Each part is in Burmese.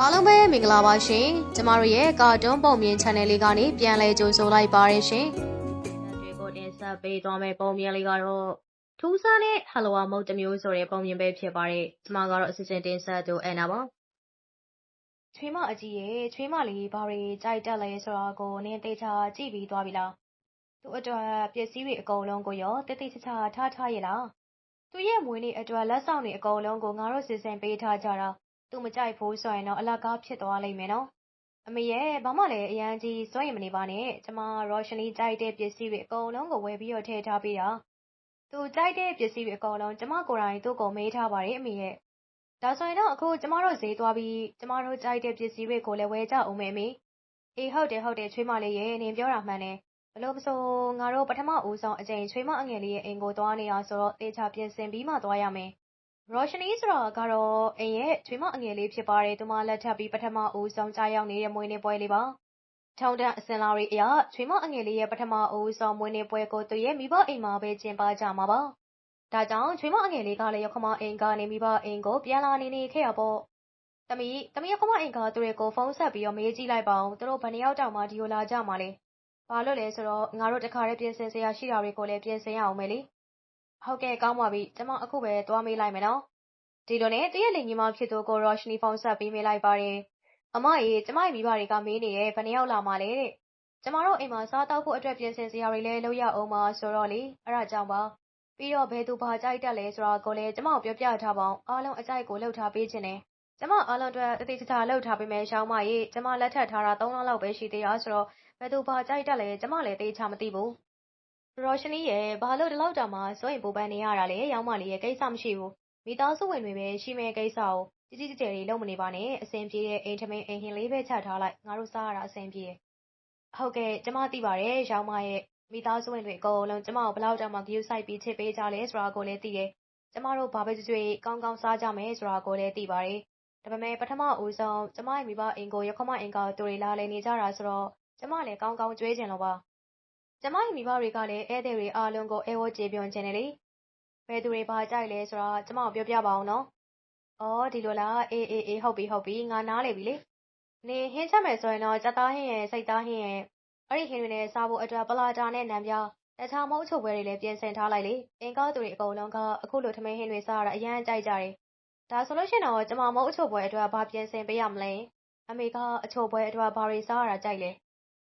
အားလုံးပဲမင်္ဂလာပါရှင်ကျမတို့ရဲ့ကာတွန်းပုံမြင် channel လေးကနေပြန်လည်ကြိုဆိုလိုက်ပါရရှင်တွေကိုတင်ဆက်ပေးသွားမယ့်ပုံမြင်လေးကတော့ထူးဆန်းတဲ့ဟလဝါမုတ်တစ်မျိုးဆိုတဲ့ပုံမြင်ပဲဖြစ်ပါတယ်ကျမကတော့အစီအစဉ်တင်ဆက်သူအန်နာပါချွေးမအကြီးရဲ့ချွေးမလေးဘာတွေကြိုက်တက်လဲဆိုတာကိုနင်းသေးချာကြည့်ပြီးသွားပြီလားသူ့အတွက်ပစ္စည်းတွေအကုန်လုံးကိုရောတိတ်တိတ်ချာချာထားထားရလားသူရဲ့မွေးနေ့အတွက်လက်ဆောင်တွေအကုန်လုံးကိုငါတို့စီစဉ်ပေးထားကြတာ သူမကြိုက်ဘူးဆိုရင်တော့ အလကားဖြစ်သွားလိမ့်မယ်နော် အမေရဲ့ ဘာမှလည်း အရန်ကြီးစွန့်ရင်မနေပါနဲ့ ကျမ ရောရှနီကြိုက်တဲ့ပစ္စည်းတွေ အကုန်လုံးကို ဝယ်ပြီးတော့ ထည့်ထားပေးတာ သူကြိုက်တဲ့ပစ္စည်းတွေအကုန်လုံး ကျမကိုယ်တိုင် သူ့ကို မေးထားပါတယ် အမေရဲ့ ဒါဆိုရင်တော့ အခု ကျမတို့ ဈေးသွားပြီး ကျမတို့ကြိုက်တဲ့ ပစ္စည်းတွေကိုလည်း ဝယ်ကြအောင်မယ် အမေ အေး ဟုတ်တယ် ဟုတ်တယ် ချွေးမလေးရဲ့နင်ပြောတာမှန်တယ်ဘလို့မဆို ငါတို့ ပထမဦးဆုံးအကြိမ် ချွေးမအငယ်လေးရဲ့ အိမ်ကို သွားနေတာဆိုတော့တေချာပြင်ဆင်ပြီးမှ သွားရမယ် ရောရှနီဆိုတာကတော့ အိမ်ရဲ့ ချွေးမအငယ်လေးဖြစ်ပါတယ် သူမလက်ထပ်ပြီး ပထမဦးဆုံးကြားရောက်နေတဲ့ မွေးနေ့ပွဲလေးပါ ထုံတန်းအစင်လာရီအရာချွေးမအငယ်လေးရဲ့ ပထမဦးဆုံး မွေးနေ့ပွဲကို သူရဲ့မိဘအိမ်မှာပဲ ကျင်းပကြမှာပါ ဒါကြောင့် ချွေးမအငယ်လေးကလည်းရခမအိမ်ကနေ မိဘအိမ်ကို ပြန်လာနေနေခဲ့ရပေါ့တမီးတမီးရခမအိမ်က သူတွေကို ဖုန်းဆက်ပြီးတော့မေးကြည့်လိုက်ပါအောင်သူတို့ ဘယ်နှယောက်တောင်မှ ဒီကိုလာကြမှာလဲ ဘာလို့လဲဆိုတော့ ငါတို့ တခါတည်း ပြင်ဆင်စရာရှိတာတွေကိုလည်း ပြင်ဆင်ရအောင်မယ်လေ ဟုတ်ကဲ့ ကောင်းပါပြီ ကျမ အခုပဲ သွားမေးလိုက်မယ်နော် ဒီလိုနဲ့ တရက်လင်ညီမဖြစ်သူ ကိုရောရှနီ ဖုန်းဆက်ပြီးမေးလိုက်ပါတယ် အမကြီးကျမရဲ့ မိဘတွေက မေးနေတယ် ဘယ်နှယောက်လာမှလဲတဲ့ ကျမတို့ အိမ်မှာ စားတောက်ဖို့အတွက် ပြင်ဆင်စရာတွေလည်း လုပ်ရအောင်ပါဆိုတော့လေ အဲ့ဒါကြောင့်ပါ ပြီးတော့ ဘယ်သူ ဘာကြိုက်တက်လဲဆိုတာကိုလည်း ကျမကို ပြောပြထားပါအောင်အားလုံး အကြိုက်ကိုလှုပ်ထားပေးခြင်းနဲ့ကျမ အားလုံးအတွက်တတိတခြားလှုပ်ထားပေးမယ်ရှောင်းမကြီးကျမ လက်ထပ်ထားတာ3လလောက်ပဲ ရှိသေးတာဆိုတော့ ဘယ်သူ ဘာကြိုက်တက်လဲ ကျမလည်းသိချာမသိဘူး ရောရှနီရဲ့ဘာလို့ ဒီလောက်တောင်မှ စိုးရင်ပူပန်နေရတာလဲရောင်းမလေးရဲ့ ကိစ္စမရှိဘူး မိသားစုဝင်တွေပဲ ရှိမဲ့ကိစ္စကို ကြီးကြီးကျယ်ကျယ်လုပ်မနေပါနဲ့ အဆင်ပြေတဲ့ အိမ်ထမင်း အိမ်ဟင်လေးပဲ ချထားလိုက် ငါတို့ စားရတာ အဆင်ပြေဟုတ်ကဲ့ ကျမ သိပါတယ်ရောင်းမရဲ့ မိသားစုဝင်တွေ အကုန်လုံး ကျမကိုဘလောက်တောင်မှ view site ပြီး ချစ်ပေးကြလဲ ဆိုတာကိုလည်း သိတယ် ကျမတို့ ဘာပဲကြွေကောင်းကောင်း စားကြမယ် ဆိုတာကိုလည်း သိပါတယ် ဒါပေမဲ့ ပထမဦးဆုံး ကျမရဲ့ မိဘအိမ်ကိုရခမအိမ်က သူတွေ လာလည်နေကြတာဆိုတော့ ကျမလည်း ကောင်းကောင်းကြွေးချင်လို့ပါ ကျမရဲ့မိဘတွေကလည်းဧည့်သည်တွေအားလုံးကိုအဲဝကျေပြွန်ချင်တယ်လေဘယ်သူတွေဘာကြိုက်လဲဆိုတာကျမကိုပြောပြပါအောင်နော်။အော်ဒီလိုလားအေးအေးအေးဟုတ်ပြီဟုတ်ပြီငါနားလေပြီလေ။နေဟင်းချက်မယ်ဆိုရင်တော့ကြက်သားဟင်းရဲ့စိတ်သားဟင်းရဲ့အဲ့ဒီဟင်းတွေနဲ့စားဖို့အတွက်ပလာတာနဲ့နံပြားတခြားမုတ်ချုပ်ပွဲတွေလည်းပြင်ဆင်ထားလိုက်လေ။အင်ကားသူတွေအကုန်လုံးကအခုလိုထမင်းဟင်းတွေစားရတာအရန်ကြိုက်ကြတယ်။ဒါဆိုလို့ရှိရင်တော့ကျမမုတ်အချုပ်ပွဲအတွက်ဘာပြင်ဆင်ပေးရမလဲ။အမေကအချုပ်ပွဲအတွက်ဘာတွေစားရတာကြိုက်လဲ။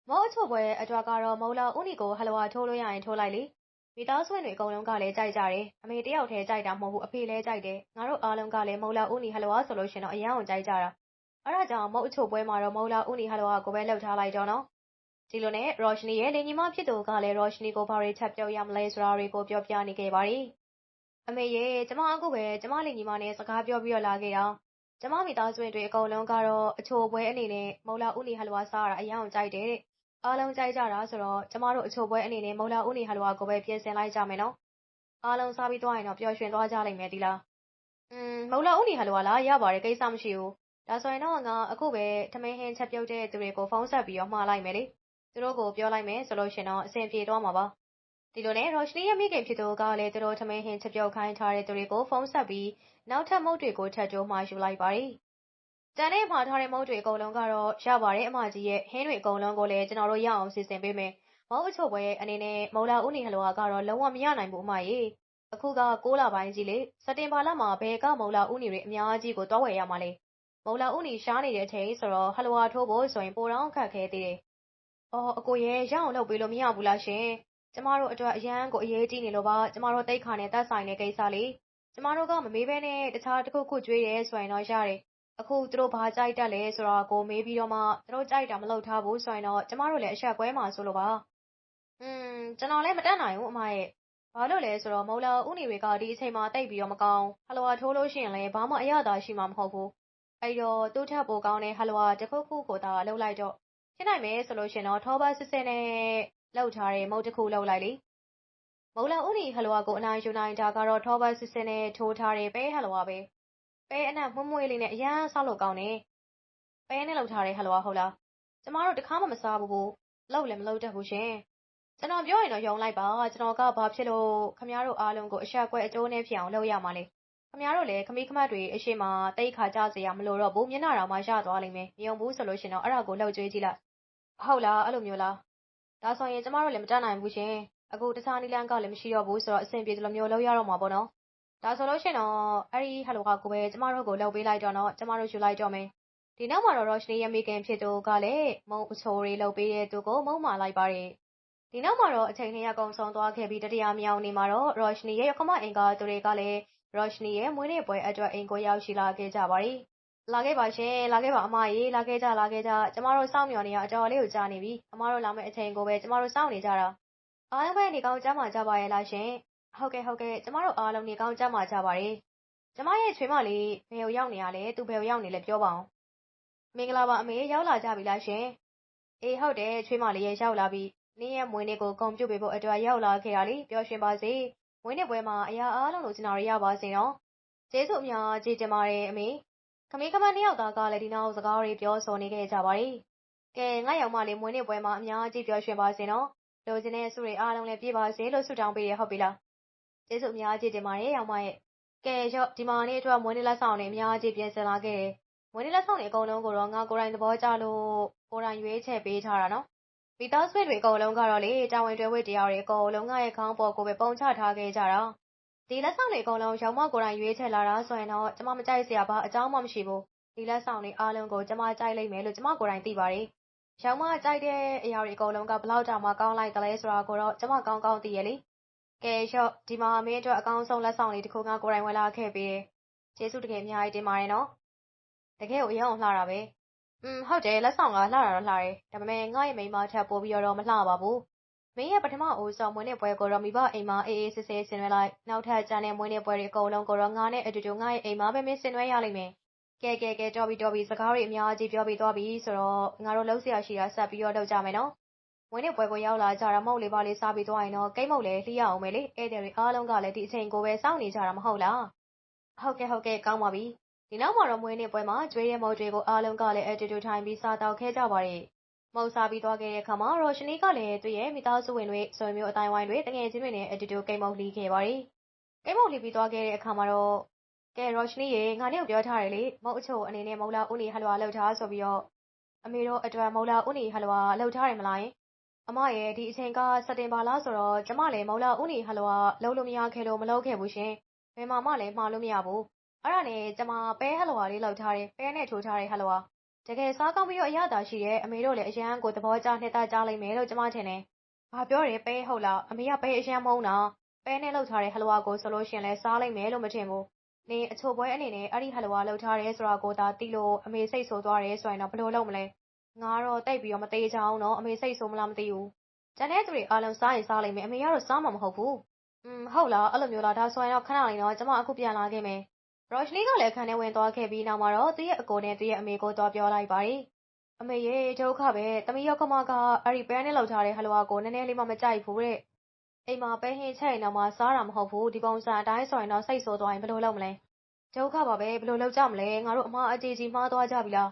မုတ်အချုပ်ပွဲအတွက်ကတော့ မုတ်လာဥနီကို ဟလဝါထိုးလို့ရရင် ထိုးလိုက်လေ။မိသားစုဝင်တွေအကုန်လုံးကလည်း ကြိုက်ကြတယ်။အမေတယောက်တည်း ကြိုက်တာမဟုတ်ဘူး အဖေလည်းကြိုက်တယ်။ငါတို့အားလုံးကလည်း မုတ်လာဥနီဟလဝါဆိုလို့ရှိရင်တော့ အရန်ကို ကြိုက်ကြတာ။အဲ့ဒါကြောင့်မုတ်အချုပ်ပွဲမှာတော့ မုတ်လာဥနီဟလဝါကိုပဲလှုပ်ထားလိုက်တော့နော်။ဒီလိုနဲ့ ရောရှနီရဲ့ လင်ညီမဖြစ်သူကလည်း ရောရှနီကို ဘာတွေချက်ပြုတ်ရမလဲဆိုတာတွေကို ပြောပြနေခဲ့ပါတယ်။အမေရဲ့ကျမအခုပဲ ကျမလင်ညီမနဲ့ စကားပြောပြီးတော့ လာခဲ့တာ။ကျမမိသားစုဝင်တွေအကုန်လုံးကတော့ အချိုပွဲအနေနဲ့ မုတ်လာဥနီဟလဝါစားရတာ အရန်ကိုကြိုက်တယ်တဲ့။ အားလုံးကြိုက်ကြတာဆိုတော့ ကျမတို့အချိုပွဲအနေနဲ့ မုတ်လာဥနီဟလဝါကိုပဲ ပြင်ဆင်လိုက်ကြမယ်နော်။အားလုံးစားပြီးသွားရင်တော့ ပျော်ရွှင်သွားကြလိမ့်မယ်ဒီလား။อืมမုတ်လာဥနီဟလဝါလား ရပါတယ် ကိစ္စမရှိဘူး။ဒါဆိုရင်တော့ ငါ အခုပဲ ထမင်းဟင်းချက်ပြုတ်တဲ့သူတွေကို ဖုန်းဆက်ပြီးတော့ မှားလိုက်မယ်လေ။သူတို့ကို ပြောလိုက်မယ်ဆိုလို့ရှင်တော့ အဆင်ပြေသွားမှာပါ။ဒီလိုနဲ့ ရောရှနီရဲ့ မိခင်ဖြစ်သူကလည်း သူတို့ ထမင်းဟင်းချက်ပြုတ်ခိုင်းထားတဲ့သူတွေကို ဖုန်းဆက်ပြီး နောက်ထပ်မုတ်တွေကို ထပ်တိုးမှာယူလိုက်ပါတယ်။ ကျန်တဲ့မှာထားတဲ့မုတ်တွေအကုန်လုံးကတော့ ရပါတယ်အမကြီးရဲ့ ဟင်းတွေအကုန်လုံးကိုလည်း ကျွန်တော်တို့ ရအောင်စီစဉ်ပေးမယ်။မုတ်အချို့ပွဲအနေနဲ့ မုံလာဦးနေဟလောကတော့ လုံးဝမရနိုင်ဘူးအမကြီး။အခုက6လပိုင်းကြီးလေ စက်တင်ဘာလမှာ ဘယ်က မုံလာဦးနေတွေ အများကြီးကိုတွားဝယ်ရမှာလဲ။မုံလာဦးနေရှားနေတဲ့အချိန်ဆိုတော့ ဟလဝါထိုးဖို့ဆိုရင် ပိုတော့ခက်ခဲသေးတယ်။အော် အကိုရဲ့ရအောင်လုပ်ပေးလို့ မရဘူးလားရှင်။ကျမတို့အတွက် အရန်ကို အရေးကြီးနေလို့ပါ ကျမတို့တိတ်ခါနဲ့တက်ဆိုင်တဲ့ကိစ္စလေ။ကျမတို့က မမေးဘဲနဲ့ တခြားတစ်ခုခုကြွေးရဲဆိုရင်တော့ ရတယ်။ အခုသူတို့ ဘာကြိုက်တက်လဲဆိုတာကို မေးပြီးတော့မှ သူတို့ကြိုက်တာ မလုပ်ထားဘူးဆိုရင်တော့ ကျမတို့လည်း အဆက်ကွဲမှာဆိုလို့ပါ။อืมကျွန်တော်လည်း မတက်နိုင်ဘူး အမရဲ့။ဘာလို့လဲဆိုတော့မုံလာဥနေတွေက ဒီအချိန်မှာတိတ်ပြီးတော့ မကောင်းဟလဝါထိုးလို့ရှိရင်လည်း ဘာမှ အရသာရှိမှာ မဟုတ်ဘူး။အဲ့တော့ သူ့ထက်ပိုကောင်းတဲ့ဟလဝါတစ်ခုခုကိုသာလှုပ်လိုက်တော့ ဖြစ်နိုင်မယ်ဆိုလို့ရှင်တော့ ထောပတ်စစ်စစ်နဲ့လှုပ်ထားတဲ့ မုတ်တစ်ခုလှုပ်လိုက်လေ။မုံလာဥနေဟလဝါကို အနိုင်ယူနိုင်တာကတော့ ထောပတ်စစ်စစ်နဲ့ ထိုးထားတဲ့ ပဲဟလဝါပဲ။ ပဲအနက်မွမွေးလေးနဲ့အရန်ဆောက်လို့ကောင်းတယ်။ပဲနဲ့လှုပ်ထားတဲ့ဟလဝါဟုတ်လား။ကျမတို့တခါမှမစားဘူး။လှုပ်လည်းမလှုပ်တတ်ဘူးရှင်။ကျွန်တော်ပြောရင်တော့ယုံလိုက်ပါကျွန်တော်ကဘာဖြစ်လို့ခမရတို့အားလုံးကိုအဆက်ကွဲအကျိုးနဲ့ဖြစ်အောင်လုပ်ရမှာလဲခမရတို့လည်းခမီးခမတ်တွေအရှိမတိတ်ခါကြစရာမလိုတော့ဘူးမျက်နှာတော်မှရသွားလိမ့်မယ်မယုံဘူးဆိုလို့ရှင်တော့အဲ့ဒါကိုလှုပ်ကြွေးကြည့်လိုက်ဟုတ်လားအဲ့လိုမျိုးလားဒါဆိုရင်ကျမတို့လည်းမတတ်နိုင်ဘူးရှင်အခုတခြားနီလန်းကလည်းမရှိတော့ဘူးဆိုတော့အဆင်ပြေတယ်လို့မျိုးလုပ်ရတော့မှာပေါ့နော် ဒါဆိုလို့ရှင်တော့အဲ့ဒီဟယ်လိုဟာကိုပဲကျမတို့ကိုလှုပ်ပေးလိုက်တော့နော်ကျမတို့ယူလိုက်တော့မယ်ဒီနောက်မှာတော့ရောရှနီရဲ့မိခင်ဖြစ်သူကလည်းမုံအချိုတွေလှုပ်ပေးတဲ့သူကိုမုံမာလိုက်ပါတယ်ဒီနောက်မှာတော့အချိန်နှစ်ရက်ကုန်ဆုံးသွားခဲ့ပြီးတတိယမြောက်နေ့မှာတော့ရောရှနီရဲ့ရခမအင်္ဂါသူတွေကလည်းရောရှနီရဲ့မွေးနေ့ပွဲအတွက်အိမ်ကိုရောက်ရှိလာခဲ့ကြပါတယ်လာခဲ့ပါရှင်လာခဲ့ပါအမကြီးလာခဲ့ကြလာခဲ့ကြကျမတို့စောင့်မျှော်နေရအတော်လေးကိုကြာနေပြီအမတို့လာမယ့်အချိန်ကိုပဲကျမတို့စောင့်နေကြတာအားလုံးပဲနေကောင်းကြမှာကြပါရဲ့လားရှင် ဟုတ်ကဲ့ ဟုတ်ကဲ့ ကျမတို့အားလုံး နေကောင်းကြမှာကြပါတယ် ကျမရဲ့ ချွေးမလေး ဘယ်ကိုရောက်နေရလဲ သူဘယ်ကိုရောက်နေလဲ ပြောပါအောင်မင်္ဂလာပါအမေ ရောက်လာကြပြီလားရှင် အေး ဟုတ်တယ်ချွေးမလေးရဲ့ ရောက်လာပြီ နင်းရဲ့မွေးနေ့ကို ဂုဏ်ပြုပေးဖို့အတွက် ရောက်လာခဲ့တာလေ ပျော်ရွှင်ပါစေ မွေးနေ့ပွဲမှာ အရာအားလုံး လိုချင်တာတွေ ရပါစေနော် ကျေးဇူးအများကြီးတင်ပါတယ်အမေ ခမင်းခမန်း နှစ်ယောက်သားကလည်း ဒီနောက်စကားတွေ ပြောဆိုနေခဲ့ကြပါတယ် ကဲ ငါရောက်မလေး မွေးနေ့ပွဲမှာ အများကြီး ပျော်ရွှင်ပါစေနော် လိုချင်တဲ့ဆုတွေ အားလုံးလည်း ပြည့်ပါစေလို့ ဆုတောင်းပေးရဟုတ်ပြီလား ကျေးဇူးအများကြီးတင်ပါတယ်ရောက်မရဲ့ကဲရော့ဒီမှာနေ့အတွက်မွေးနေ့လက်ဆောင်တွေအများကြီးပြင်ဆင်လာခဲ့တယ်မွေးနေ့လက်ဆောင်တွေအကုန်လုံးကိုတော့ငါကိုယ်တိုင်သဘောကျလို့ကိုယ်တိုင်ရွေးချယ်ပေးထားတာနော်မိသားစုတွေအကုန်လုံးကတော့လေတာဝန်တွေဝိတရားတွေအကုန်လုံးငါရဲ့ခေါင်းပေါ်ကိုပဲပုံချထားခဲ့ကြတာဒီလက်ဆောင်တွေအကုန်လုံးရောင်မကိုယ်တိုင်ရွေးချယ်လာတာဆိုရင်တော့ကျမမကြိုက်စရာဘာအကြောင်းမှမရှိဘူးဒီလက်ဆောင်တွေအားလုံးကိုကျမကြိုက်လိမ့်မယ်လို့ကျမကိုယ်တိုင်သိပါတယ်ရောင်မကြိုက်တဲ့အရာတွေအကုန်လုံးကဘလောက်တောင်မှကောင်းလိုက်တယ်လဲဆိုတာကိုတော့ကျမကောင်းကောင်းသိရလေ ကဲရော့ဒီမှာမင်းအတွက် အကောင်းဆုံး လက်ဆောင်လေးတစ်ခု ငါကိုယ်တိုင်ဝင်လာခဲ့ပေးတယ် ကျေးဇူး တကယ် အများကြီး တင်ပါတယ်နော် တကယ်ကို အရင်အောင်လှတာပဲอืมဟုတ်တယ် လက်ဆောင်က လှတာတော့ လှတယ် ဒါပေမဲ့ ငါ့ရဲ့ မိန်းမထပ်ပို့ပြီးတော့ မလှပါဘူး မင်းရဲ့ ပထမအိုးဆောင်မွေးနေ့ပွဲကိုတော့ မိဘအိမ်မှာ အေးအေးဆေးဆေး ဆင်နွှဲလိုက် နောက်ထပ် ကျန်တဲ့ မွေးနေ့ပွဲတွေ အကုန်လုံးကိုတော့ ငါနဲ့အတူတူ ငါရဲ့အိမ်မှာပဲ မင်း ဆင်နွှဲရလိမ့်မယ် ကဲ ကဲ ကဲ တော်ပြီ တော်ပြီ စကားတွေ အများကြီး ပြောပြီးသွားပြီဆိုတော့ ငါတို့လှုပ်ရှားရှိတာ ဆက်ပြီးတော့ လုပ်ကြမယ်နော် မွေးနေ့ပွဲကိုရောက်လာကြတာမဟုတ်လေပါလေးစားပြီးသွားရင်တော့ကိတ်မုတ်လည်းလှီးရအောင်မယ်လေဧည့်သည်တွေအားလုံးကလည်းဒီအချိန်ကိုပဲစောင့်နေကြတာမဟုတ်လားဟုတ်ကဲ့ဟုတ်ကဲ့ကောင်းပါပြီဒီနောက်မှာတော့မွေးနေ့ပွဲမှာကျွေးရဲမုတ်တွေကိုအားလုံးကလည်းအတူတူထိုင်ပြီးစားတောက်ခဲ့ကြပါတယ်မုတ်စားပြီးသွားခဲ့တဲ့အခါမှာရောရှနီကလည်းသူ့ရဲ့မိသားစုဝင်တွေဆွေမျိုးအတိုင်းဝိုင်းတွေတငယ်ချင်းတွေနဲ့အတူတူကိတ်မုတ်လှီးခဲ့ပါတယ်ကိတ်မုတ်လှီးပြီးသွားခဲ့တဲ့အခါမှာတော့ကဲရောရှနီရေငါနဲ့ကိုပြောထားတယ်လေမုတ်အချိုအနေနဲ့မုတ်လာဦးနေဟလွာလှုပ်ထားဆိုပြီးတော့အမေတို့အတွက်မုတ်လာဦးနေဟလွာလှုပ်ထားတယ်မလား အမရဲ့ဒီအချိန်က စက်တင်ဘာလဆိုတော့ ကျမလည်း မုတ်လာဦးနေဟလွာလှုပ်လို့မရခဲ့လို့ မလှုပ်ခဲ့ဘူးရှင် ဘယ်မှာမှလည်း မှားလို့မရဘူး အဲ့ဒါနဲ့ ကျမ ပဲဟလွာလေးလှုပ်ထားတယ် ပဲနဲ့ထိုးထားတယ်ဟလွာတကယ်စားကောင်းပြီးတော့အရသာရှိတယ် အမေတို့လည်း အရန်ကို သဘောကျ နှစ်သက်ကြလိမ့်မယ်လို့ ကျမထင်တယ် ဘာပြောတယ် ပဲဟုတ်လား အမေက ပဲအရန်မုန်းတာ ပဲနဲ့လှုပ်ထားတဲ့ ဟလွာကိုဆိုလို့ရှင်လဲစားလိမ့်မယ်လို့ မထင်ဘူးနေအချိုပွဲအနေနဲ့ အဲ့ဒီဟလဝါလှုပ်ထားတယ်ဆိုတာကိုသာ သိလို့ အမေစိတ်ဆိုးသွားတယ်ဆိုရင်တော့ ဘယ်လိုလုပ်မလဲ ငါတော့တိတ်ပြီးတော့မသေးချအောင်တော့အမေစိတ်ဆိုးမလားမသိဘူးကျန်တဲ့သူတွေအားလုံးစားရင်စားလိမ့်မယ်အမေကတော့စားမှာမဟုတ်ဘူးอืมဟုတ်လားအဲ့လိုမျိုးလားဒါဆိုရင်တော့ခဏလေးတော့ကျမအခုပြန်လာခဲ့မယ်ရော့ရှလီကလည်းအခန်းထဲဝင်သွားခဲ့ပြီးနောက်မှာတော့သူ့ရဲ့အကိုနဲ့သူ့ရဲ့အမေကိုတော့ပြောလိုက်ပါတယ်အမေရဲ့ဒုက္ခပဲတမီးရောက်ကမကအဲ့ဒီပဲနဲ့လှုပ်ထားတဲ့ဟလဝါကိုနည်းနည်းလေးမှမကြိုက်ဘူးတဲ့အိမ်မှာပဲဟင်းချက်ရင်တော့မှစားတာမဟုတ်ဘူးဒီပုံစံအတိုင်းဆိုရင်တော့စိတ်ဆိုးသွားရင်ဘယ်လိုလုပ်မလဲဒုက္ခပါပဲဘယ်လိုလုပ်ကြမလဲငါတို့အမအကြီးကြီးမှားသွားကြပြီလား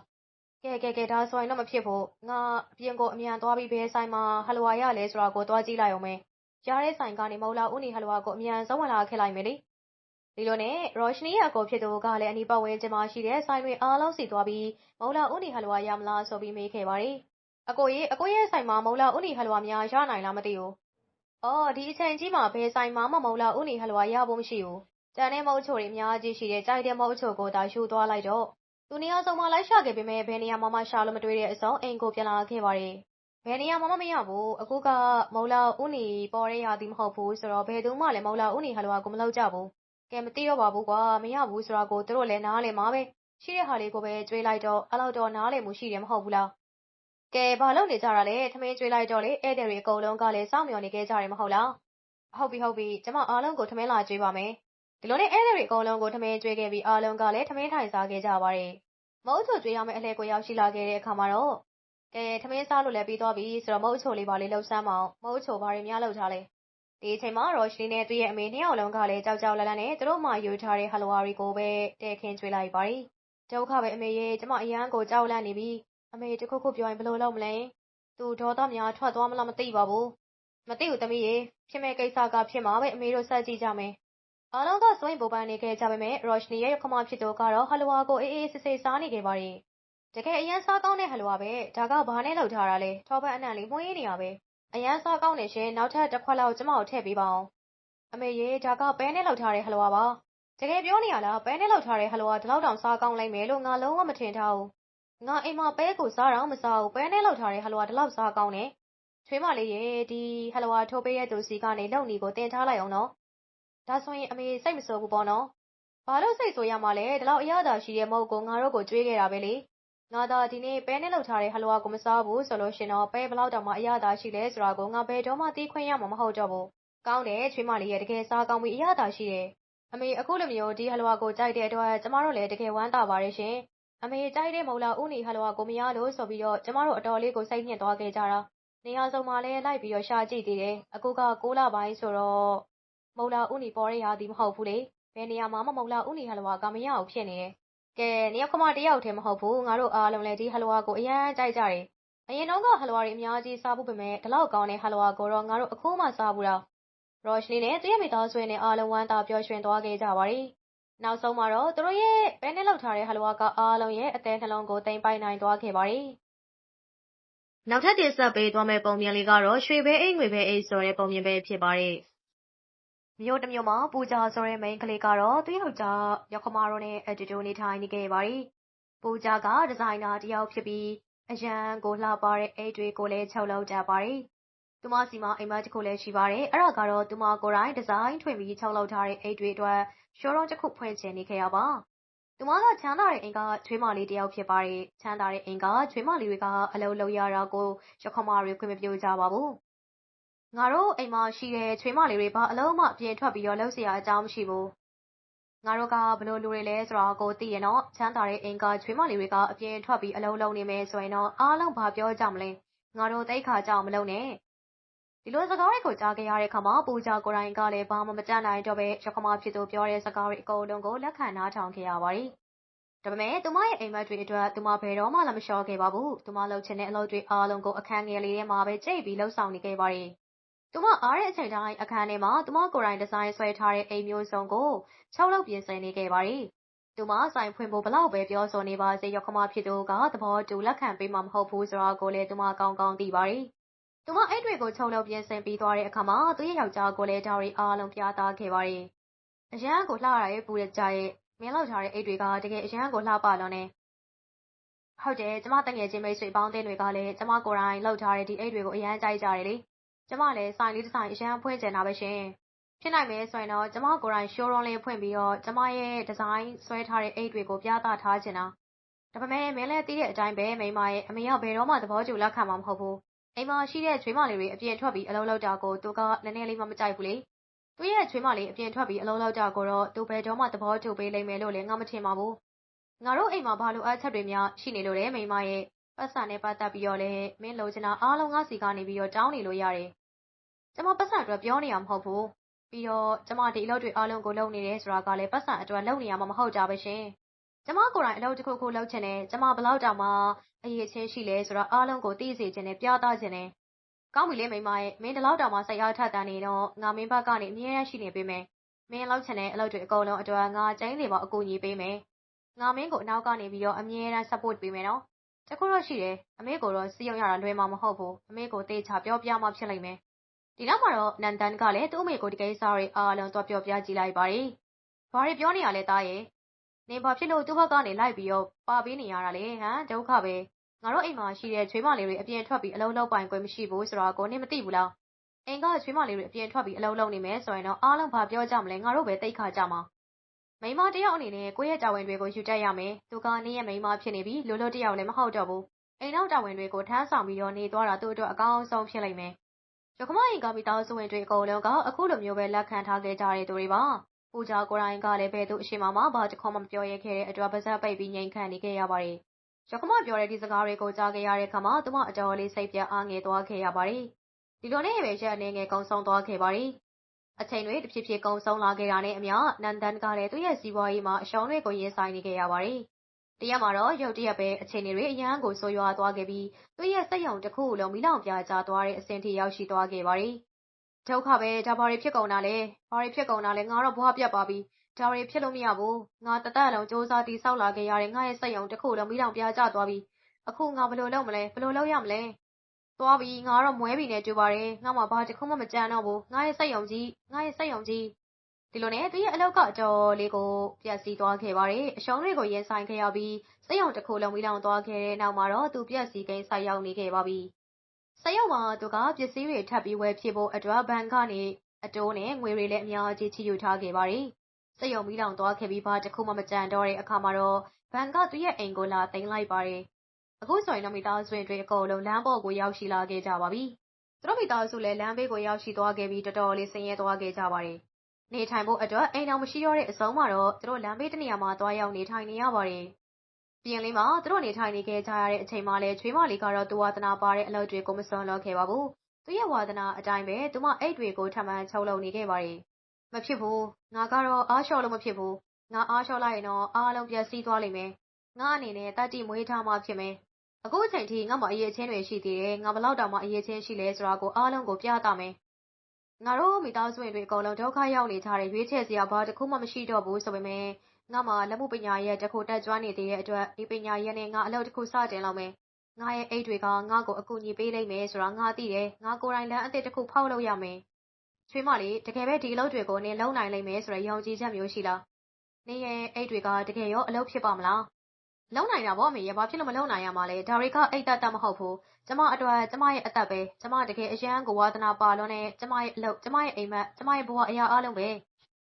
ကဲကဲကဲ ဒါဆိုရင်တော့မဖြစ်ဘူး ငါ အပြင်ကို အမြန်သွားပြီး ဘယ်ဆိုင်မှာဟလွာရလဲဆိုတာကို သွားကြည့်လိုက်အောင်မယ် ရတဲ့ဆိုင်ကနေမဟုတ်လားဦးနီဟလွာကို အမြန်ဆုံးဝင်လာခဲ့လိုက်မယ်လေ ဒီလိုနဲ့ ရောရှနီရဲ့အကိုဖြစ်သူကလည်း အနီးပတ်ဝန်းကျင်မှာရှိတဲ့ ဆိုင်တွေအားလုံးစီသွားပြီးမဟုတ်လားဦးနီဟလွာရမလားဆိုပြီး မေးခဲ့ပါတယ်အကိုရဲ့အကိုရဲ့ဆိုင်မှာမဟုတ်လားဦးနီဟလွာများ ရနိုင်လားမသိဘူး အော် ဒီအချိန်ကြီးမှာ ဘယ်ဆိုင်မှာမမဟုတ်လားဦးနီဟလွာရဖို့မရှိဘူး ကျန်တဲ့ မုတ်ချိုတွေ အများကြီးရှိတဲ့ကြိုက်တဲ့မုတ်ချိုကိုသာ ယူသွားလိုက်တော့ သူနေရာစုံမှာ လိုက်ရှာခဲ့ပေမဲ့ ဘယ်နေရာမှမရှာလို့မတွေ့တဲ့အစုံအိမ်ကို ပြန်လာခဲ့ပါတယ် ဘယ်နေရာမှမမရဘူး အခုက မုံလာဦးနီပေါ်ရရသည်မဟုတ်ဘူးဆိုတော့ ဘယ်သူမှလည်း မုံလာဦးနီဟလွာကို မလောက်ကြဘူး ကဲ မသိတော့ပါဘူးကွာ မရဘူးဆိုတော့ကို သူတို့လည်း နားလည်မှာပဲ ရှိတဲ့ဟာလေးကိုပဲ ကျွေးလိုက်တော့ အဲ့လောက်တော့ နားလည်မှုရှိတယ် မဟုတ်ဘူးလား ကဲ ဘာလုပ်နေကြတာလဲသမင်းကျွေးလိုက်တော့လေ ဧည့်သည်တွေ အကုန်လုံးကလည်း စောင့်မျှော်နေခဲ့ကြတယ် မဟုတ်လား ဟုတ်ပြီ ဟုတ်ပြီ ကျမ အားလုံးကိုသမင်းလာကျွေးပါမယ် ဒီလိုနဲ့ဧည့်သည်တွေအကုန်လုံးကိုထမင်းကျွေးခဲ့ပြီးအားလုံးကလည်းထမင်းထိုင်စားခဲ့ကြပါတယ်။မုတ်ချိုကျွေးရမယ့်အလှည့်ကိုရောက်ရှိလာခဲ့တဲ့အခါမှာတော့ကဲထမင်းစားလို့လည်းပြီးသွားပြီဆိုတော့မုတ်ချိုလေးပါလေးလှုပ်ဆမ်းမအောင်မုတ်ချိုဘာတွေများလှုပ်ထားလဲ။ဒီအချိန်မှာရောရှလီနဲ့သူ့ရဲ့အမေနှစ်ယောက်လုံးကလည်းကြောက်ကြောက်လန့်လန့်နဲ့သူတို့မှယူထားတဲ့ဟလဝါရီကိုပဲတဲခင်းကျွေးလိုက်ပါတယ်။ဒုက္ခပဲအမေရဲ့ကျမအရန်ကိုကြောက်လန့်နေပြီ။အမေတခုခုပြောရင်ဘယ်လိုလုပ်မလဲ။သူဒေါသများထွက်သွားမလားမသိပါဘူး။မသိဘူးသမီးရေဖြစ်မဲ့ကိစ္စကဖြစ်မှာပဲအမေတို့ဆက်ကြည့်ကြမယ် အားလုံးကစွန့်ပူပန်နေခဲ့ကြပေမဲ့ရော့ရှနီရဲ့ ခမဖြစ်သူကတော့ ဟလဝါကို အေးအေးဆေးဆေး စားနေခဲ့ပါတယ်။တကယ်အရန်စားကောင်းတဲ့ ဟလဝါပဲ ဒါက ဘာနဲ့လုပ်ထားတာလဲ ထောပတ်အနံ့လေး မွှေးနေရပဲ အရန်စားကောင်းနေရှင် နောက်ထပ်တစ်ခွက်လောက် ကျမကို ထည့်ပေးပါအောင်အမေရေ ဒါက ပဲနဲ့လုပ်ထားတဲ့ ဟလဝါပါ တကယ်ပြောနေရလား ပဲနဲ့လောက်ထားတဲ့ ဟလဝါ ဒီလောက်တောင် စားကောင်းလိုက်မယ်လို့ ငါ လုံးဝ မထင်ထားဘူး ငါ အိမ်မှာ ပဲကို စားတော့မစားဘူး ပဲနဲ့လောက်ထားတဲ့ ဟလဝါ ဒီလောက် စားကောင်းတယ် ချွေးမလေးရေ ဒီ ဟလဝါထိုးပေးရဲ့သူစီကနေ လုံနီကိုတင်ထားလိုက်အောင်နော် ဒါဆိုရင် အမေ စိတ်မဆိုးဘူးပေါ့နော် ဘာလို့စိတ်ဆိုးရမှာလဲ ဒီလောက်အရသာရှိတဲ့မဟုတ်ကို ငါတို့ကိုကြွေးခဲ့တာပဲလေ ငါသာ ဒီနေ့ ပဲနဲ့လောက်ထားတဲ့ ဟလဝါကို မစားဘူးဆိုလို့ရှင်တော့ ပဲဘလောက်တောင်မှ အရသာရှိလဲဆိုတာကို ငါ ဘယ်တော့မှ သိခွင့်ရမှာ မဟုတ်တော့ဘူး ကောင်းတယ် ချွေးမလေးရဲ့ တကယ်စားကောင်းပြီး အရသာရှိတယ် အမေ အခုလိုမျိုး ဒီဟလဝါကို ကြိုက်တဲ့အတွက် ကျမတို့လည်း တကယ်ဝမ်းသာပါတယ်ရှင်။အမေ ကြိုက်တဲ့ မုံလာဦးနီဟလဝါကို မရလို့ဆိုပြီးတော့ ကျမတို့ အတော်လေးကို စိတ်ညစ်သွားခဲ့ကြတာ။နေရာစုံမှာလည်း လိုက်ပြီးတော့ ရှာကြည့်သေးတယ်။အခုက6လပိုင်းဆိုတော့ မုံလာဦးနီပေါ်ရရသည်မဟုတ်ဘူးလေ။ဘယ်နေရာမှာမှမုံလာဦးနီဟလဝါကမရအောင်ဖြစ်နေတယ်။ကဲနေရာခမတယောက်တည်းမဟုတ်ဘူး။ငါတို့အားလုံးလည်းဒီဟလဝါကိုအရန်ကြိုက်ကြတယ်။အရင်တော့ကဟလဝါတွေအများကြီးစားဖို့ပေမဲ့ဒီလောက်ကောင်းတဲ့ဟလဝါကိုတော့ငါတို့အခုမှစားဘူးတော့ရော့ရှ်လီနဲ့သူ့ရဲ့မိသားစုနဲ့အားလုံးဝမ်းသာပျော်ရွှင်သွားခဲ့ကြပါတယ်။နောက်ဆုံးမှာတော့သူတို့ရဲ့ပဲနဲ့လောက်ထားတဲ့ဟလဝါကအားလုံးရဲ့အသေးနှလုံးကိုတိမ်ပိုင်နိုင်သွားခဲ့ပါတယ်။နောက်ထပ်တင်ဆက်ပေးသွားမယ့်ပုံပြင်လေးကတော့ရွှေဘဲအိမ်ငွေဘဲအိမ်ဆိုတဲ့ပုံပြင်ပဲဖြစ်ပါတယ်။ မြို့တစ်မြို့မှာ ပူဇာဆိုတဲ့ မိန်းကလေးကတော့ သူ့ယောက်ျားရောက်ခမတို့နဲ့ အတူတူ နေထိုင်နေခဲ့ပါတယ်။ပူဇာက ဒီဇိုင်နာတယောက်ဖြစ်ပြီး အရန်ကိုလှပတဲ့ အိတ်တွေကိုလည်း ချုပ်လုပ်တတ်ပါတယ် သူမစီမှာ အိမ်မတစ်ခုလည်း ရှိပါတယ်။အဲ့ဒါကတော့ သူမကိုယ်တိုင် ဒီဇိုင်းထွင်ပြီး ချုပ်လုပ်ထားတဲ့ အိတ်တွေအတွက် ရှိုးရုံးတစ်ခု ဖွင့်ချင်နေခဲ့ရပါ။သူမက ချမ်းသာတဲ့အိမ်က ချွေးမလေးတစ်ယောက် ဖြစ်ပါတယ်။ချမ်းသာတဲ့အိမ်က ချွေးမလေးတွေက အလုပ်လုပ်ရတာကိုရခမတွေ ခွင့်မပြုကြပါဘူး။ ငါတို့အိမ်မှာရှိတဲ့ချွေးမလေးတွေဘာအလုံးမှပြင်ထွက်ပြီးတော့လှုပ်เสียအကြောင်းမရှိဘူး။ငါတို့ကဘလို့လူတွေလဲဆိုတာကိုသိရင်တော့ချမ်းသာတဲ့အိမ်ကချွေးမလေးတွေကအပြင်ထွက်ပြီးအလုံးလုံးနေမယ်ဆိုရင်တော့အားလုံးဘာပြောကြမလဲ။ငါတို့တိတ်ခါကြောင်မလုံးနဲ့ဒီလိုစကားတွေကိုကြားခဲ့ရတဲ့အခါမှာပူဇာကိုယ်တိုင်ကလည်းဘာမှမတတ်နိုင်တော့ဘဲရခမဖြစ်သူပြောတဲ့စကားတွေအကုန်လုံးကိုလက်ခံနားထောင်ခဲ့ရပါတယ်။ဒါပေမဲ့သူမရဲ့အိမ်မက်တွေအတွက်သူမဘယ်တော့မှလည်းမလျှော့ခဲ့ပါဘူး။သူမလုပ်ချင်တဲ့အလုပ်တွေအားလုံးကိုအခန်းငယ်လေးထဲမှာပဲကြိတ်ပြီးလှုပ်ဆောင်နေခဲ့ပါတယ်။ သူမအားတဲ့အချိန်တိုင်း အခန်းထဲမှာ သူမကိုယ်တိုင် ဒီဇိုင်းဆွဲထားတဲ့ အိမ်မျိုးစုံကို ချုပ်လုပ်ပြင်ဆင်နေခဲ့ပါတယ်။သူမ ဆိုင်ဖွင့်ဖို့ဘလောက်ပဲ ပြောဆိုနေပါစေရခမဖြစ်သူက သဘောတူ လက်ခံပေးမှာ မဟုတ်ဘူးဆိုတာကိုလည်း သူမ ကောင်းကောင်းသိပါတယ်။သူမ အိတ်တွေကို ချုပ်လုပ်ပြင်ဆင်ပြီးသွားတဲ့အခါမှာ သူ့ရဲ့ယောက်ျားကိုလည်း ဒါတွေအားလုံး ပြသခဲ့ပါတယ်။အရန်ကို လှရရဲ့ပူတဲ့ကြရဲ့မင်းလောက်ထားတဲ့အိတ်တွေက တကယ် အရန်ကို လှပလွန်နေ။ဟုတ်တယ် ကျမတငယ်ချင်း မိတ်ဆွေပေါင်းတဲ့တွေကလည်း ကျမကိုယ်တိုင်လှုပ်ထားတဲ့ ဒီအိတ်တွေကို အရန်ကြိုက်ကြတယ်လေ။ ကျမလည်းဆိုင်လေးတစ်ဆိုင်အရန်ဖွင့်ချင်တာပဲရှင်။ဖြစ်နိုင်မယ်ဆိုရင်တော့ကျမကိုယ်တိုင် showroom လေးဖွင့်ပြီးတော့ကျမရဲ့ဒီဇိုင်းဆွဲထားတဲ့အိတ်တွေကိုပြသထားချင်တာ။ဒါပေမဲ့မင်းလည်းသိတဲ့အတိုင်းပဲမိမရဲ့အမေကဘယ်တော့မှသဘောတူလက်ခံမှာမဟုတ်ဘူးအိမ်မှာရှိတဲ့ချွေးမလေးတွေအပြင်ထွက်ပြီးအလုပ်လုပ်တာကိုသူကနည်းနည်းလေးမှမကြိုက်ဘူးလေ။သူ့ရဲ့ချွေးမလေးအပြင်ထွက်ပြီးအလုပ်လုပ်တာကိုတော့သူဘယ်တော့မှသဘောတူပေးလိမ့်မယ်လို့လည်းငါမထင်ပါဘူး။ငါတို့အိမ်မှာဘာလိုအပ်ချက်တွေများရှိနေလို့လဲမိမရဲ့ပတ်စံနဲ့ပတ်သက်ပြီးတော့လည်းမင်းလိုချင်တာအားလုံးငါစီကနေပြီးတော့တောင်းနေလို့ရတယ်။ ကျမပတ်စံအတွက်ပြောနေရမဟုတ်ဘူး။ပြီးတော့ကျမဒီအလုပ်တွေအားလုံးကိုလုပ်နေတယ်ဆိုတာကလည်းပတ်စံအတွက်လုပ်နေရမှာမဟုတ်ကြပါရှင်။ကျမကိုယ်တိုင်အလုပ်တစ်ခုခုလုပ်ချင်တယ်။ကျမဘလောက်တောင်မှအရေးချင်းရှိလဲဆိုတာအားလုံးကိုသိစေချင်တယ်ပြသချင်တယ်။ကောင်းပြီလေမိမရဲ့မင်းဒီလောက်တောင်မှစိတ်အားထက်သန်နေတော့ငါမင်းဘက်ကနေအမြဲတမ်းရှိနေပေးမယ်။မင်းလောက်ချင်တဲ့အလုပ်တွေအကုန်လုံးအတွက်ငါကျင်းနေပါအကူအညီပေးမယ်။ငါမင်းကိုအနောက်ကနေပြီးတော့အမြဲတမ်း support ပေးမယ်နော်။တခုတော့ရှိတယ်။အမေကိုတော့စီးရုံရတာလွယ်မှာမဟုတ်ဘူး။အမေကိုတေချာပြောပြမှဖြစ်လိမ့်မယ်။ ဒီနောက်မှာတော့ နန်တန်ကလည်း သူ့အမေကို ဒီကိစ္စတွေအားလုံးတော့ပြောပြကြည့်လိုက်ပါတယ်။ဘာတွေပြောနေရလဲတားရဲ့။နေဘာဖြစ်လို့ သူ့ဘက်ကနေ လိုက်ပြီးတော့ ပါပေးနေရတာလဲဟမ် ဒုက္ခပဲ။ငါတို့အိမ်မှာရှိတဲ့ ချွေးမလေးတွေ အပြင်ထွက်ပြီး အလုံးလုံးပိုင်ခွင့်မရှိဘူးဆိုတာကို နင်မသိဘူးလား အိမ်က ချွေးမလေးတွေ အပြင်ထွက်ပြီး အလုံးလုံးနေမယ်ဆိုရင်တော့ အားလုံးဘာပြောကြမလဲ ငါတို့ပဲတိတ်ခါကြမှာ မိမတယောက်အနေနဲ့ ကိုယ့်ရဲ့တာဝန်တွေကို ယူတတ်ရမယ် သူက နင်းရဲ့မိမဖြစ်နေပြီးလိုလိုတယောက်လည်း မဟုတ်တော့ဘူး အိမ်နောက်တာဝန်တွေကို ထမ်းဆောင်ပြီးတော့ နေသွားတာ သူ့အတွက် အကောင်းဆုံးဖြစ်လိမ့်မယ် ရခမအိမ်က မိသားစုဝင်တွေ အကုန်လုံးက အခုလိုမျိုးပဲ လက်ခံထားခဲ့ကြတဲ့သူတွေပါ ပူဇာကိုရိုင်းကလည်း ဘယ်သူအရှိမမှ ဘာတခေါမှ မပြောရခဲ့တဲ့အတွက် ပါဇက်ပိတ်ပြီး ငြိမ်ခံနေခဲ့ရပါတယ်ရခမပြောတဲ့ ဒီစကားတွေကို ကြားခဲ့ရတဲ့အခါမှာ သူမ အတော်လေး စိတ်ပြတ်အားငယ်သွားခဲ့ရပါတယ်။ဒီလိုနဲ့ပဲ ရက်အနေငယ် ကုံဆုံးသွားခဲ့ပါတယ်။အချိန်တွေ တဖြည်းဖြည်း ကုံဆုံးလာခဲ့တာနဲ့အမျှ နန်ဒန်ကလည်း သူ့ရဲ့စီးပွားရေးမှာ အရှုံးတွေကို ရင်ဆိုင်နေခဲ့ရပါတယ်။ တရက်မှာတော့ ရုတ်တရက်ပဲ အခြေအနေတွေ အရန်ကို ဆိုးရွားသွားခဲ့ပြီး သူ့ရဲ့ စက်ရုံတစ်ခုလုံးမိလောင်ပြာကျသွားတဲ့အဆင့်ထိ ရောက်ရှိသွားခဲ့ပါတယ် ဒုက္ခပဲ ဒါဘာတွေ ဖြစ်ကုန်တာလဲ ဘာတွေဖြစ်ကုန်တာလဲ ငါတော့ဘွားပြတ်ပါပြီ ဒါတွေဖြစ်လို့ မရဘူး ငါ တသက်လုံးစူးစမ်းတိဆောက်လာခဲ့ရတဲ့ ငါရဲ့စိတ်ယုံတစ်ခုလုံးမိလောင်ပြားကျသွားပြီ အခု ငါ ဘယ်လိုလုပ်မလဲ ဘယ်လိုလုပ်ရမလဲ သွားပြီ ငါတော့ မွဲပြီနဲ့ကြိုပါတယ် ငါမှဘာတစ်ခုမှ မကြမ်းတော့ဘူး ငါရဲ့စိတ်ယုံကြီး ငါရဲ့စိတ်ယုံကြီး ဒီလိုနဲ့ သူရဲ့အလောက်ကအကျော်လေးကိုပြက်စီးသွားခဲ့ပါတယ် အရှုံးတွေကို ရင်ဆိုင်ခဲ့ရပြီးစိတ်ယုံတစ်ခုလုံးမိလောင်သွားခဲ့တဲ့နောက်မှာတော့ သူပြက်စီးကိန်းဆိုင်ရောက်နေခဲ့ပါပြီ စက်ရုံမှာ သူက ပစ္စည်းတွေ ထပ်ပြီး ဝယ်ဖြစ်ဖို့အတွက် ဘဏ်ကနေ အတိုးနဲ့ ငွေတွေလည်း အများကြီး ချီယူထားခဲ့ပါတယ်။စက်ရုံမီးလောင်သွားခဲ့ပြီး ဘာတစ်ခုမှ မကြံတော့တဲ့အခါမှာတော့ ဘဏ်က သူ့ရဲ့အိမ်ကို လာသိမ်းလိုက်ပါတယ်။အခုဆိုရင်တော့ မိသားစုတွေ အကုန်လုံး လမ်းပေါ်ကို ရောက်ရှိလာခဲ့ကြပါပြီ။သူတို့မိသားစုလည်း လမ်းဘေးကို ရောက်ရှိသွားခဲ့ပြီး တော်တော်လေး ဆင်းရဲသွားခဲ့ကြပါတယ်။ နေထိုင်ဖို့အတွက် အိမ်တော်မရှိတော့တဲ့အဆုံးမှာတော့ သူတို့ လမ်းဘေးတစ်နေရာမှာ သွားရောက်နေထိုင်နေရပါတယ်။ပြင်လေးမှာ သူတို့နေထိုင်နေခဲ့ကြရတဲ့အချိန်မှလည်း ချွေးမလေးကတော့ သူဝါသနာပါတဲ့အလုပ်တွေကို မစွန့်လွှတ်ခဲ့ပါဘူး။သူရဲ့ဝါသနာအတိုင်းပဲ သူမအိတ်တွေကိုထမှန်ချုပ်လုပ်နေခဲ့ပါတယ်။မဖြစ်ဘူး။ငါကတော့ အားလျှော့လို့မဖြစ်ဘူး။ငါအားလျှော့လိုက်ရင်တော့ အားလုံးပျက်စီးသွားလိမ့်မယ်။ငါအနေနဲ့တတ်တိမွေးထားမှဖြစ်မယ်။အခုအချိန်ထိ ငါ့မှာအရေးချင်းတွေရှိသေးတယ်။ငါဘလောက်တောင်မှ အရေးချင်းရှိလဲဆိုတာကို အားလုံးကို ပြသမယ်။ ငါတို့မိသားစုဝင်တွေ အကုန်လုံး ဒုက္ခရောက်နေကြတဲ့ရွေးချယ်စရာ ဘာတစ်ခုမှ မရှိတော့ဘူးဆိုပေမဲ့ငါမှာ လက်မှုပညာရပ်တစ်ခုတက်ကြွနေသေးတဲ့အတွက် ဒီပညာရပ်နဲ့ ငါ အလုပ်တစ်ခု စတင်လောက်မယ်။ငါရဲ့အိတ်တွေက ငါ့ကို အကူအညီပေးလိမ့်မယ်ဆိုတာ ငါသိတယ်။ငါကိုယ်တိုင် လမ်းအသစ်တစ်ခု ဖောက်လုပ်ရမယ်။ချွေးမလေး တကယ်ပဲ ဒီအလုပ်တွေကို နင်လုပ်နိုင်လိမ့်မယ်ဆိုတဲ့ ယုံကြည်ချက်မျိုး ရှိလား။နင်ရဲ့အိတ်တွေက တကယ်ရော အလုပ်ဖြစ်ပါမလား။ လုံနိုင်တာပေါ့အမေရဘာဖြစ်လို့မလုံနိုင်ရမှာလဲဒါတွေကအိတ်တက်တတ်မဟုတ်ဘူးကျမအတွက်ကျမရဲ့အသက်ပဲကျမတကယ်အရန်ကိုဝါသနာပါလွန်းတဲ့ကျမရဲ့အလုပ်ကျမရဲ့အိမ်မက်ကျမရဲ့ဘဝအရာအလုံးပဲ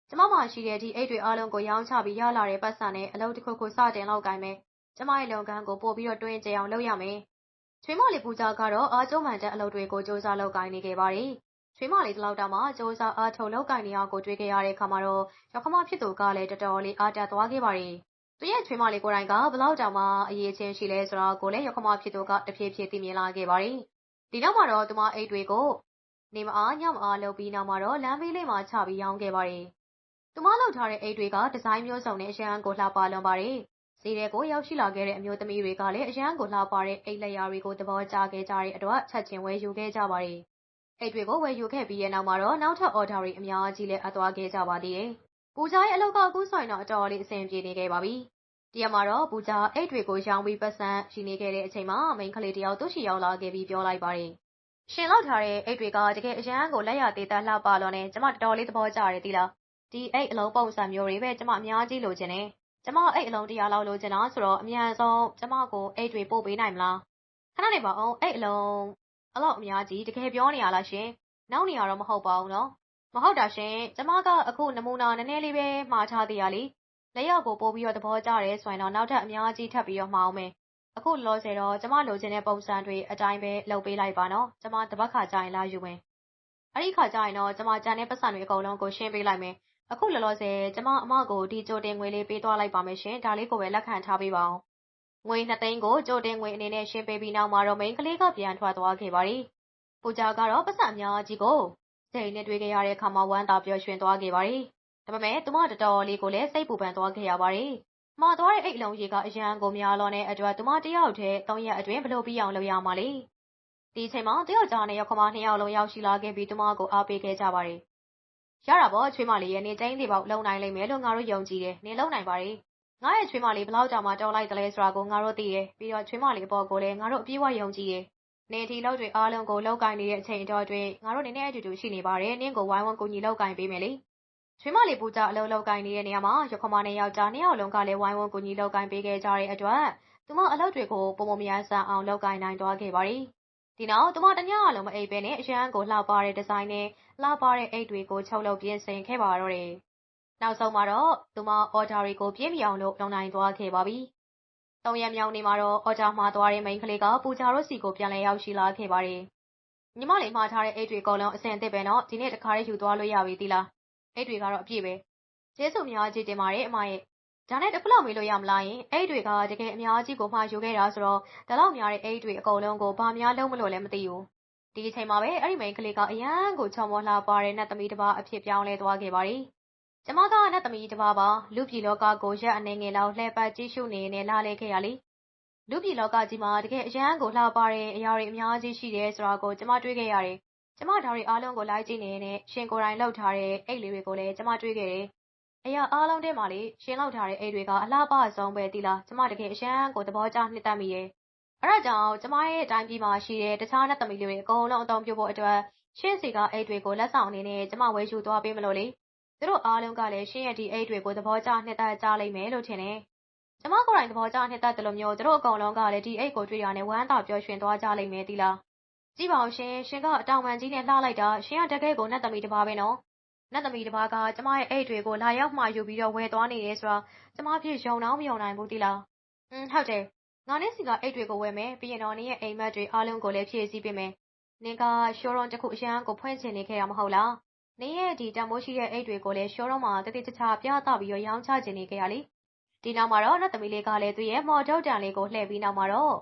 ကျမမှာရှိတဲ့ဒီအိတ်တွေအားလုံးကိုရောင်းချပြီးရလာတဲ့ပတ်စံနဲ့အလုပ်တစ်ခုခုစတင်လောက်ကိုင်းမယ်။ကျမရဲ့လုပ်ငန်းကိုပို့ပြီးတော့တွင်ကျအောင်လုပ်ရမယ်။ချွေးမလေးပူဇာကတော့အားကျုံမှန်တဲ့အလုပ်တွေကိုစူးစမ်းလုပ်ကိုင်းနေခဲ့ပါတယ်။ချွေးမလေးတလောက်တာမှစူးစမ်းအားထုတ်လုပ်ကိုင်းနေအောင်ကိုတွေ့ခဲ့ရတဲ့အခါမှာတော့ရောက်ခမဖြစ်သူကလည်းတော်တော်လေးအားတက်သွားခဲ့ပါတယ်။ သူရဲ့ချွေးမလေးကိုယ်တိုင်ကဘလောက်တောင်မှ အရေးချင်းရှိလဲဆိုတော့ကိုလည်းရောက်ခမဖြစ်သူက တဖြည်းဖြည်း သိမြင်လာခဲ့ပါတယ်။ဒီနောက်မှာတော့ သူမအိတ်တွေကို နေမအား ညမအားလုပ်ပြီးနောက်မှာတော့ လမ်းဘေးလေးမှာ ချပြီးရောင်းခဲ့ပါတယ်။သူမလုပ်ထားတဲ့အိတ်တွေက ဒီဇိုင်းမျိုးစုံနဲ့ အရန်ကိုလှပလွန်ပါတယ်။ဈေးထဲကို ရောက်ရှိလာခဲ့တဲ့ အမျိုးသမီးတွေကလည်း အရန်ကိုလှပတဲ့ အိတ်လက်ရာတွေကို သဘောကျခဲ့ကြတဲ့အတွက် ချက်ချင်းဝယ်ယူခဲ့ကြပါတယ်။အိတ်တွေကို ဝယ်ယူခဲ့ပြီးရဲ့နောက်မှာတော့ နောက်ထပ် အော်ဒါတွေ အများကြီးလည်းအသွားခဲ့ကြပါသေးတယ်။ ပူဇာရဲ့အလုပ်က အခုဆိုရင်တော့ အတော်လေး အဆင်ပြေနေခဲ့ပါပြီ။ဒီရက်မှာတော့ ပူဇာအိတ်တွေကို ရောင်းပြီးပတ်စံရှိနေခဲ့တဲ့အချိန်မှာ မိန်းကလေးတယောက် သူ့ရှိရောက်လာခဲ့ပြီး ပြောလိုက်ပါတယ်။ရှင်လောက်ထားတဲ့ အိတ်တွေက တကယ်အရန်ကို လက်ရသေးသားလှပလွန်နေကျမ တော်တော်လေး သဘောကျတယ်သီလား ဒီအိတ်အလုံးပုံစံမျိုးတွေပဲ ကျမ အများကြီးလိုချင်တယ်။ကျမ အိတ်အလုံး100လောက် လိုချင်တာဆိုတော့ အမြန်ဆုံး ကျမကို အိတ်တွေ ပို့ပေးနိုင်မလား။ခဏနေပါဦး အိတ်အလုံးအလောက်အများကြီး တကယ်ပြောနေရလားရှင်။နောက်နေရတော့ မဟုတ်ပါဘူးနော်။ မဟုတ်တာရှင် ကျမကအခုနမူနာနည်းနည်းလေးပဲမှာထားသေးရလေ။လက်ရောက်ကိုပို့ပြီးတော့သဘောကျတယ်ဆိုရင်တော့နောက်ထပ်အများကြီးထပ်ပြီးတော့မှာအောင်မယ်။အခုလောဆယ်တော့ကျမလိုချင်တဲ့ပုံစံတွေအတိုင်းပဲလုပ်ပေးလိုက်ပါနော်။ကျမတပတ်ခါကြာရင်လာယူမယ်။အဲ့ဒီခါကြာရင်တော့ကျမကြံတဲ့ပတ်စံတွေအကုန်လုံးကိုရှင်းပေးလိုက်မယ်။အခုလောလောဆယ်ကျမအမကိုဒီကြိုတင်ငွေလေးပေးသွားလိုက်ပါမယ်ရှင်။ဒါလေးကိုပဲလက်ခံထားပေးပါဦး။ငွေ2သိန်းကိုကြိုတင်ငွေအနေနဲ့ရှင်းပေးပြီးနောက်မှာတော့မိန်းကလေးကပြန်ထွက်သွားခဲ့ပါတယ်။ပူဇာကတော့ပတ်စံအများကြီးကို စိတ်နဲ့ တွေ့ခဲ့ရတဲ့အခါမှာ ဝမ်းသာပျော်ရွှင်သွားခဲ့ပါတယ်။ဒါပေမဲ့ သူမတော်တော်လေးကိုလည်း စိတ်ပူပန်သွားခဲ့ရပါတယ်။မှာသွားတဲ့ အိတ်လုံးကြီးကအရန်ကိုများလွန်တဲ့အတွက် သူမတယောက်တည်း၃ရက်အတွင်းဘလို့ပြီးအောင်လုပ်ရမှာလေ။ဒီအချိန်မှာ တယောက်ကြားနဲ့ရောက်ခမနှစ်ယောက်လုံး ရောက်ရှိလာခဲ့ပြီး သူမကို အားပေးခဲ့ကြပါတယ် ရတာပေါ့ချွေးမလေးရဲ့နေတိုင်းလေးပေါက် လုံနိုင်လိမ့်မယ်လို့ ငါတို့ယုံကြည်တယ်။နေလုံနိုင်ပါ रे ။ငါရဲ့ချွေးမလေးဘလောက်ကြောင်မှ တော်လိုက်တယ်လဲဆိုတာကို ငါတို့သိတယ်။ပြီးတော့ ချွေးမလေးအပေါ်ကိုလည်း ငါတို့ အပြည့်အဝယုံကြည်တယ်။ နေဒီလောက်တွေအားလုံးကိုလောက်ကင်နေတဲ့အချိန်တော်အတွင်းငါတို့နေနဲ့အတူတူရှိနေပါတယ်။နင့်ကိုဝိုင်းဝန်းကူညီလောက်ကင်ပေးမယ်လေ။ချွေးမလေးပူကြအလုံးလောက်ကင်နေတဲ့နေရာမှာရခမနဲ့ယောက်ျားနှစ်ယောက်လုံးကလည်းဝိုင်းဝန်းကူညီလောက်ကင်ပေးခဲ့ကြတဲ့အတွက်သူမအလုပ်တွေကိုပုံမများဆန်အောင်လောက်ကင်နိုင်သွားခဲ့ပါ रे ။ဒီနောက်သူမတညလုံးမအိပ်ဘဲနဲ့အရန်ကိုလှပတဲ့ဒီဇိုင်းနဲ့လှပတဲ့အိတ်တွေကိုချုပ်လုပ်ပြင်ဆင်ခဲ့ပါတော့တယ်။နောက်ဆုံးမှာတော့သူမအော်ဒါတွေကိုပြည့်မီအောင်လို့လုပ်နိုင်သွားခဲ့ပါပြီ။ သုံးရက်မြောက်နေ့မှာတော့ အော်ဒါမှာသွားတဲ့ မိန်းကလေးက ပူဇာတို့စီကို ပြန်လည်ရောက်ရှိလာခဲ့ပါတယ်။ညီမလေးမှားထားတဲ့ အိတ်တွေအကုန်လုံးအစင်အသစ်ပဲနော် ဒီနေ့ တခါလေးယူသွားလို့ရပြီသီလား။အိတ်တွေကတော့ အပြည့်ပဲ။ကျေးဇူးများကြီးတင်ပါတယ် အမရဲ့ ဒါနဲ့တစ်ခုလောက် မေးလို့ရမလားယင်အဲ့တွေက တကယ်အများကြီးကို မှာယူခဲ့တာဆိုတော့ဒါလောက်များတဲ့အဲ့တွေအကုန်လုံးကို ဘာများလုံးမလို့လည်းမသိဘူး ဒီအချိန်မှာပဲ အဲ့ဒီမိန်းကလေးက အရန်ကို ချော်မောလှပါတဲ့ နတ်သမီးတစ်ပါးအဖြစ် ပြောင်းလဲသွားခဲ့ပါ रे ကျမကနတ်သမီးတစ်ပါးပါ လူပြည်လောကကို ရက်အနေငယ်လောက် လှည့်ပတ်ကြည့်ရှုနေနေလာလဲခဲ့ရလေ လူပြည်လောကကြီးမှာ တကယ်အရန်ကို လှပါတဲ့အရာတွေ အများကြီးရှိတယ်ဆိုတာကို ကျမတွေ့ခဲ့ရတယ် ကျမ ဒါတွေအားလုံးကို လိုက်ကြည့်နေနဲ့ ရှင်ကိုယ်တိုင်လောက်ထားတဲ့ အိတ်လေးတွေကိုလည်း ကျမတွေးခဲ့တယ်။အရာအားလုံးထဲမှာလေ ရှင်လောက်ထားတဲ့ အိတ်တွေက အလားပါဆုံးပဲတိလား ကျမ တကယ် အရန်ကို သဘောကျနှစ်သက်မိရဲ့။အဲ့ဒါကြောင့် ကျမရဲ့အတိုင်းပြည်မှာရှိတဲ့ တခြားနတ်သမီးလေးတွေ အကုန်လုံး အသုံးပြုဖို့အတွက် ရှင်းစီက အိတ်တွေကို လက်ဆောင်အနေနဲ့ ကျမ ဝယ်ယူသွားပေးမလို့လေ။ သူတို့အားလုံးကလည်းရှင်းရဲ့ဒီအိတ်တွေကိုသဘောကျနှစ်သက်ကြလိမ့်မယ်လို့ထင်တယ်။ကျမကိုယ်တိုင်သဘောကျနှစ်သက်တယ်လို့မျိုးသူတို့အကုန်လုံးကလည်းဒီအိတ်ကိုတွေ့ရနဲ့ဝမ်းသာပျော်ရွှင်သွားကြလိမ့်မယ်တိလား။ကြည့်ပါဦးရှင်ရှင်ကအတောင်ပန်ကြီးနဲ့လှလိုက်တာရှင်ကတကယ်ကိုနတ်သမီးတစ်ပါးပဲနော်။နတ်သမီးတစ်ပါးကကျမရဲ့အိတ်တွေကိုလာရောက်မှာယူပြီးတော့ဝယ်သွားနေတယ်ဆိုတာကျမဖြစ်ယုံတော့မယုံနိုင်ဘူးတိလား။อืมဟုတ်တယ်။ငါနဲ့စီကအိတ်တွေကိုဝယ်မယ်ပြီးရင်တော့နင်းရဲ့အိမ်မက်တွေအားလုံးကိုလည်းဖြည့်ဆည်းပေးမယ်။နင်ကရှိုးရုံတစ်ခုအရန်ကိုဖွင့်ချင်နေခဲ့တာမဟုတ်လား။ နင်ရဲ့ဒီတမိုးရှိတဲ့အိတ်တွေကိုလည်းရှိုးရုံမှာတတိတခြားပြသပြီးတော့ ရောင်းချချင်နေခဲ့ရလေ။ဒီနောက်မှာတော့ နတ်သမီးလေးကလည်း သူ့ရဲ့ မော်ထုတ်တန်လေးကို လှည့်ပြီးနောက်မှာတော့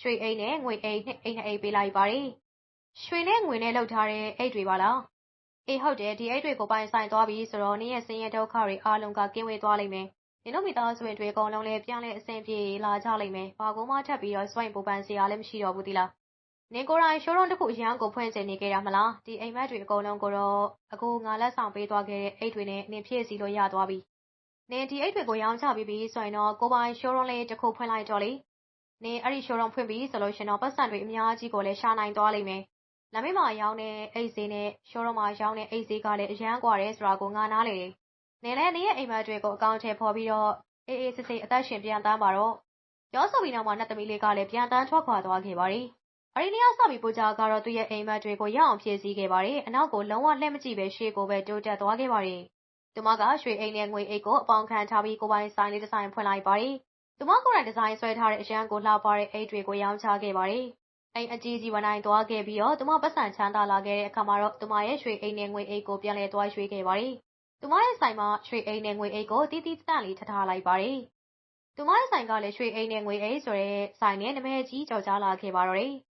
ရွှေအိတ်နဲ့ ငွေအိတ်နှစ်အိတ်နှစ်အိတ်ပေးလိုက်ပါတယ်။ရွှေနဲ့ငွေနဲ့လုပ်ထားတဲ့ အိတ်တွေပါလား။အေးဟုတ်တယ် ဒီအိတ်တွေကို ပိုင်ဆိုင်သွားပြီဆိုတော့ နင်းရဲ့စင်းရဲဒုက္ခတွေအားလုံးက ကင်းဝေးသွားလိမ့်မယ်။နင်တို့မိသားစုဝင်တွေအကုန်လုံးလည်း ပြန်လဲအဆင်ပြေလာကြလိမ့်မယ်။ဘာကူမှ ထပ်ပြီးတော့စွန့်ပူပန်စရာလည်းမရှိတော့ဘူးသီလား။ နင်ကိုယ်တိုင် Showroom တခု အရမ်းကို ဖွင့်စေနေခဲ့တာမလား။ဒီအိပ်မက်တွေ အကုန်လုံးကိုတော့ အကို ငါ လက်ဆောင်ပေးသွားခဲ့တဲ့ အိတ်တွေနဲ့ နင် ဖြည့်ဆည်းလို့ ရသွားပြီ။နင် ဒီအိတ်တွေကို ရောင်းချပြီးပြီဆိုရင်တော့ ကိုယ်ပိုင် Showroom လေး တခု ဖွင့်လိုက်တော့လေ။နင် အဲဒီ Showroom ဖွင့်ပြီဆိုရင်တော့ ပိုက်ဆံတွေ အများကြီးကိုလည်း ရှာနိုင်သွားလိမ့်မယ်။လမ်းဘေးမှာရောင်းတဲ့ အိတ်ဈေးနဲ့ Showroom မှာရောင်းတဲ့ အိတ်ဈေးကလည်း အရမ်းကွာတယ်ဆိုတာကို ငါ နားလည်တယ်။နင်လည်း နင်ရဲ့အိပ်မက်တွေကို အကောင်အထည်ဖော်ပြီးတော့ အေးအေးဆေးဆေး အသက်ရှင် ပျံသန်းပါတော့။"ပြောဆိုပြီးနောက်မှာ နတ်သမီးလေးကလည်း ပျံသန်းထွက်ခွာသွားခဲ့ပါတယ် အရီနီယာစပြီး ပူဇာကတော့ သူ့ရဲ့အိမ်မက်တွေကို ရအောင်ဖြည့်ဆည်းခဲ့ပါတယ်။အနောက်ကို လုံးဝလှည့်မကြည့်ပဲရှေ့ကိုပဲ တိုးတက်သွားခဲ့ပါတယ်။သူမက ရွှေအိမ်နဲ့ ငွေအိတ်ကို အပေါင်ခံထားပြီး ကိုပိုင်ဆိုင်လေးဒီဇိုင်းဖွင့်လိုက်ပါတယ်။သူမကိုယ်တိုင် ဒီဇိုင်းဆွဲထားတဲ့ အရန်ကိုလှပတဲ့ အိတ်တွေကို ရောင်းချခဲ့ပါတယ်။အိမ်အကြီးကြီးဝန်နိုင်သွားခဲ့ပြီးတော့ သူမပတ်စံချမ်းသာလာခဲ့တဲ့အခါမှာတော့ သူမရဲ့ ရွှေအိမ်နဲ့ ငွေအိတ်ကို ပြန်လဲသွားရွှေ့ခဲ့ပါတယ်။သူမရဲ့ဆိုင်မှာ ရွှေအိမ်နဲ့ ငွေအိတ်ကိုတီးတီးတန့်လေးထထားလိုက်ပါတယ်။သူမရဲ့ဆိုင်ကလည်း ရွှေအိမ်နဲ့ ငွေအိတ်ဆိုတဲ့ဆိုင်နဲ့ နာမည်ကြီးကြော်ကြားလာခဲ့ပါတော့တယ်။